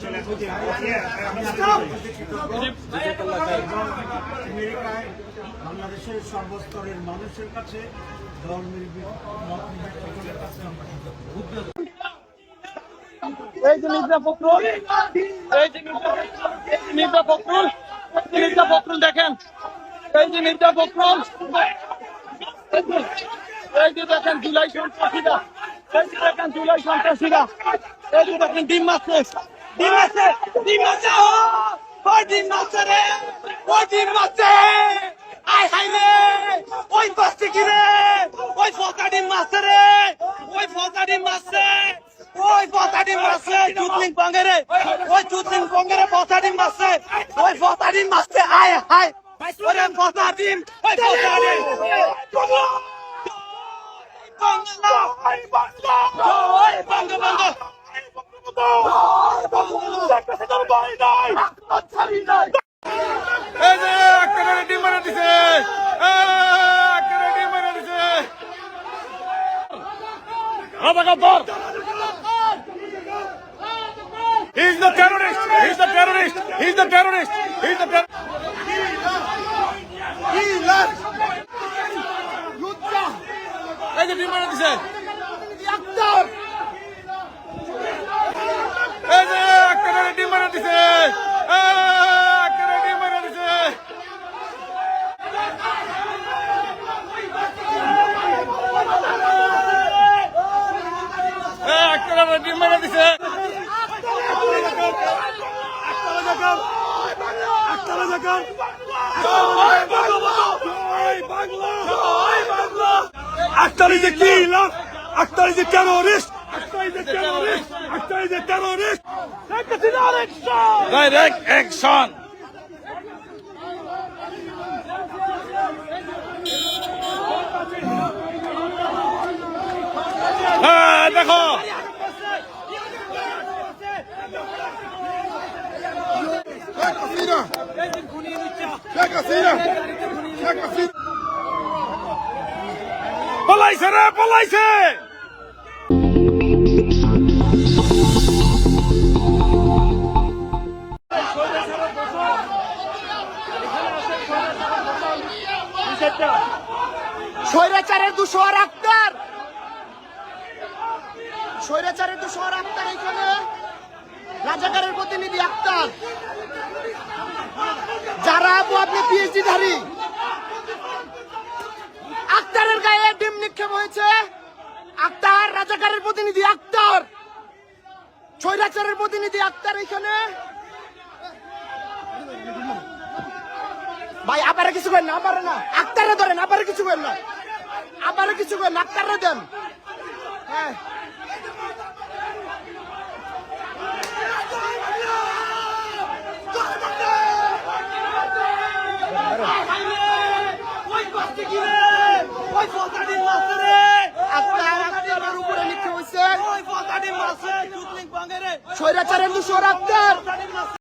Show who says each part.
Speaker 1: চলেন এই
Speaker 2: বাংলাদেশের সর্বস্তরের মানুষের কাছে ধর্মের কাছে।
Speaker 1: এই যে ফখরুল এই যে মির্জা ফখরুল, মির্জা ফখরুল দেখেন। এই যে মির্জা ফখরুল এই যে- দেখেন জুলাই সন্ত্রাসীরা এই যে দেখেন জুলাই সন্ত্রাসীরা এই যে দেখেন ডিম মারছে ডিম মারছে ডিম ও ওই ডিম মারছে রে? ওই ডিম মারছে? আই হাই রে ওই পাশে কি রে? ওই ফকা ডিম মারছে রে ওই ফকা ডিম মারছে। ওই ফকা ডিম মারছে চুতলিং পঙ্গেরে ওই চুতলিং পঙ্গেরে ফকা ডিম মারছে। ওই ফকা ডিম মারছে আয় হাই ওরে ফকা ওই ফকা ডিম বাংলা বাংলা। ওই বাংলা বাংলা।
Speaker 3: এই যে একটা ডিম মারা দিছে। একটা ডিম মারা দিছে। terrorist! He's the terrorist! He's the terrorist! এই যে ডিম মারা দিছে
Speaker 4: Akhtar is a killer. Akhtar is a terrorist. Akhtar is a terrorist. Akhtar is a terrorist. Direct action.
Speaker 3: Direct action! হ্যাঁ দেখো পলাইছে রে পলাইছে
Speaker 1: স্বৈরাচারের দুশোয়ার আক্তার! স্বৈরাচারের দুশোয়ার আক্তার এখানে রাজাকারের প্রতিনিধি আক্তার। যারা আপনি পিএইচডি ধারী আক্তারের গায়ে ডিম নিক্ষেপ হয়েছে। আক্তার, রাজাকারের প্রতিনিধি আক্তার। স্বৈরাচারের প্রতিনিধি আক্তার এখানে। ভাই আবার কিছু করেন না আবার না। আক্তারে ধরেন আবার কিছু করেন না। আবার কিছু করেন আক্তারে দেন। হ্যাঁ আক্তার আক্তারের উপরে নিক্ষেপ হয়েছে স্বৈরাচারের দুশো আক্তার